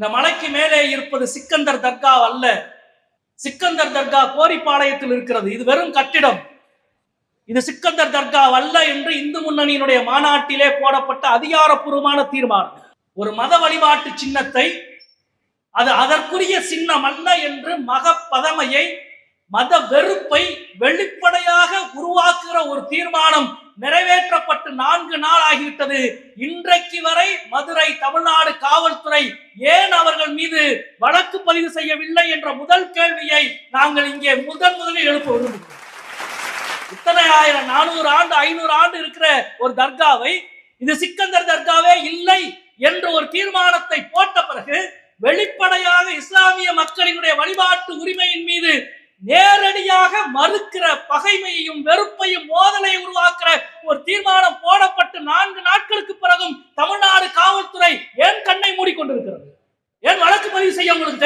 இந்த மலைக்கு மேலே இருப்பது சிக்கந்தர் தர்கா அல்ல. சிக்கந்தர் தர்கா கோரிப்பாளையத்தில் இருக்கிறது. இது வெறும் கட்டிடம். இது சிக்கந்தர் தர்கா அல்ல என்று இந்து முன்னணியினுடைய மாநாட்டிலே போடப்பட்ட அதிகாரப்பூர்வமான தீர்மானம். ஒரு மத வழிபாட்டு சின்னத்தை அது அதற்குரிய சின்னம் அல்ல என்று மகப்பதமையை மத வெறுப்பை வெளிப்படையாக உருவாக்குகிற ஒரு தீர்மானம் நிறைவேற்றப்பட்டு நான்கு நாள் ஆகிவிட்டது. இன்றைக்கு வரை மதுரை தமிழ்நாடு காவல்துறை ஏன் அவர்கள் மீது வழக்கு பதிவு செய்யவில்லை என்ற முதல் கேள்வியை நாங்கள் இங்கே முதன் முதலில் எழுப்ப விரும்புகிறோம். இத்தனை ஆயிரம் நானூறு ஆண்டு ஐநூறு ஆண்டு இருக்கிற ஒரு தர்காவை இது சிக்கந்தர் தர்காவே இல்லை என்று ஒரு தீர்மானத்தை போட்ட பிறகு வெளிப்படையாக இஸ்லாமிய மக்களினுடைய வழிபாட்டு உரிமையின் மீது நேரடியாக மறுக்கிற பகைமையையும் வெறுப்பையும் மோதலை உருவாக்குற ஒரு தீர்மானம் போடப்பட்டு நான்கு நாட்களுக்கு பிறகும் தமிழ்நாடு காவல்துறை ஏன் கண்ணை மூடிக்கொண்டிருக்கிறது? ஏன் வழக்கு பதிவு செய்ய உங்களுக்கு